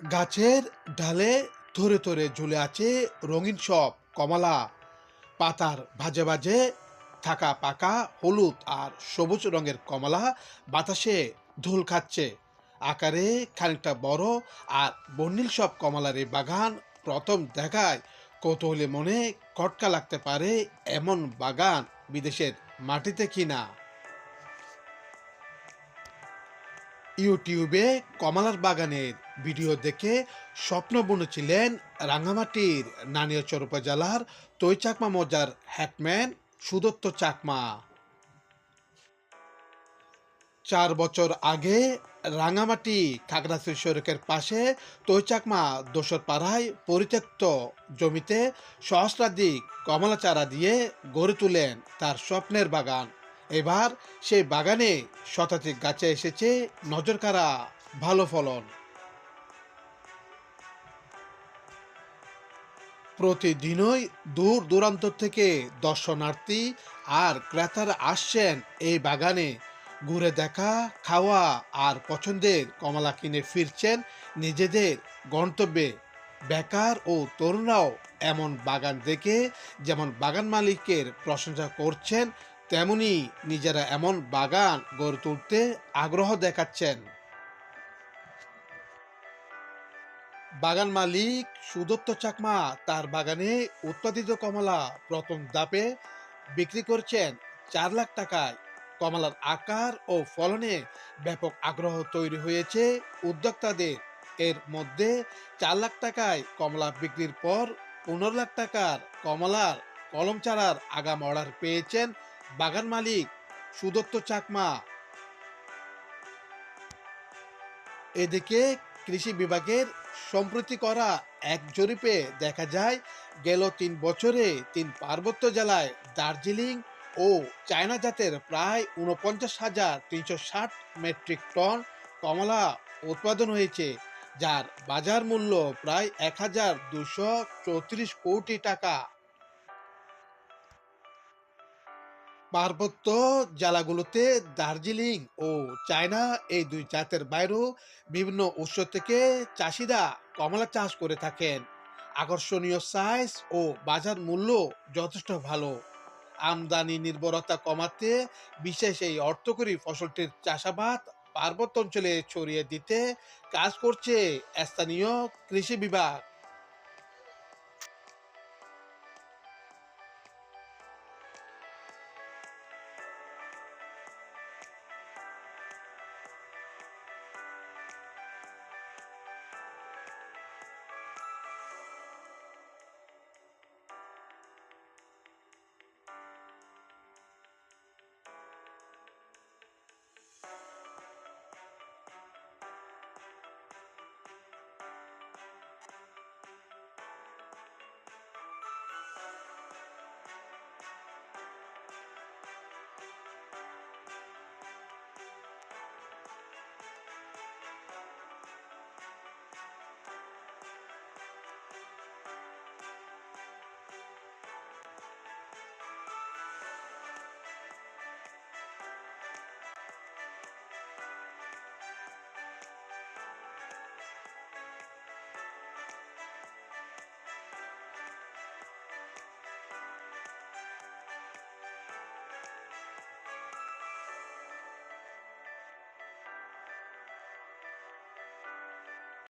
গাছের ডালে ধরে ধরে ঝুলে আছে রঙিন সব কমলা। পাতার ভাজে ভাজে থাকা পাকা হলুদ আর সবুজ রঙের কমলা বাতাসে ধুল খাচ্ছে। আকারে খানিকটা বড় আর বর্ণিল সব কমলার এই বাগান প্রথম দেখায় কৌতূহলী মনে কটকা লাগতে পারে এমন বাগান বিদেশের মাটিতে কিনা। ইউটিউবে কমলার বাগানের ভিডিও দেখে স্বপ্ন বুনেছিলেন রাঙ্গামাটির নানিয়াচর উপজেলার তৈচাকমা মজার হ্যাটম্যান সুদত্ত চাকমা। চার বছর আগে রাঙামাটি খাগড়াছড়ি সড়কের পাশে তৈচাকমা দোসর পাড়ায় পরিত্যক্ত জমিতে সহস্রাধিক কমলা চারা দিয়ে গড়ে তুলেন তার স্বপ্নের বাগান। এবার সেই বাগানে শতাধিক গাছে এসেছে নজর কাড়া ভালো ফলন। প্রতিদিনই দূর দূরান্ত থেকে দর্শনার্থী আর ক্রেতারা আসছেন এই বাগানে। ঘুরে দেখা, খাওয়া আর পছন্দের কমলা কিনে ফিরছেন নিজেদের গন্তব্যে। বেকার ও তরুণরাও এমন বাগান দেখে, যেমন বাগান মালিকের প্রশংসা করছেন তেমনি নিজেরা এমন বাগান গড়ে তুলতে আগ্রহ দেখাচ্ছেন। বাগান মালিক সুদত্ত চাকমা তার বাগানে উৎপাদিত কমলা প্রথম দাপে বিক্রি করছেন চার লাখ টাকায়। কমলার আকার ও ফলনে ব্যাপক আগ্রহ তৈরি হয়েছে উদ্যোক্তাদের। এর মধ্যে চার লাখ টাকায় কমলা বিক্রির পর পনেরো লাখ টাকার কমলার কলম চারার আগাম অর্ডার পেয়েছেন বাগান মালিক সুদত্ত চাকমা। এদিকে কৃষি বিভাগের সম্প্রতি করা এক জরিপে দেখা যায়, গেল তিন বছরে তিন পার্বত্য জেলায় দার্জিলিং ও চায়না জাতের প্রায় উনপঞ্চাশ হাজার তিনশো ষাট মেট্রিক টন কমলা উৎপাদন হয়েছে, যার বাজার মূল্য প্রায় এক হাজার দুশো চৌত্রিশ কোটি টাকা। পার্বত্য জেলাগুলোতে দার্জিলিং ও চায়না এই দুই জাতের বাইরেও বিভিন্ন উৎস থেকে চাষিরা কমলা চাষ করে থাকেন। আকর্ষণীয় সাইজ ও বাজার মূল্য যথেষ্ট ভালো। আমদানি নির্ভরতা কমাতে বিশেষ এই অর্থকরী ফসলটির চাষাবাদ পার্বত্য অঞ্চলে ছড়িয়ে দিতে কাজ করছে স্থানীয় কৃষি বিভাগ।